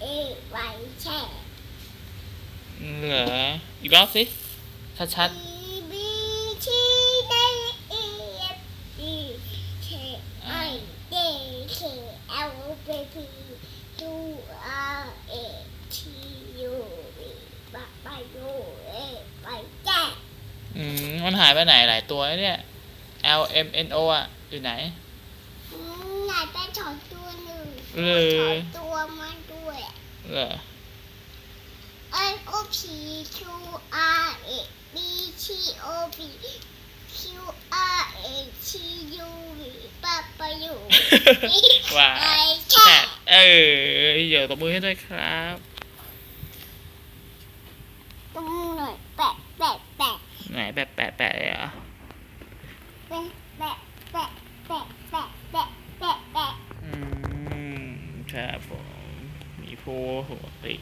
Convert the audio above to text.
เอไว้แช่เหรออีกรอบสิ ชัดบีบีชีได้เอฟบีเคไอเดเคเอลบีพีดูอาเอทียูบีบาบาโยเอไปแก่ๆอืมมันหายไปไหนหลายตัวเนี่ย L M N O อะ อยู่ไหน ถอนตัวหนึ่งเออถอนตัวมาด้วยเหรอ I O P Q R A B T O B Q R A T U V ปะปะอยู่ว้าไอ้แช่แช่เออเดี๋ยวตบมือให้ด้วยครับ ตรงหน่อยแปะแปะแปะไหนแปะ ครับผมมีโพหัวติด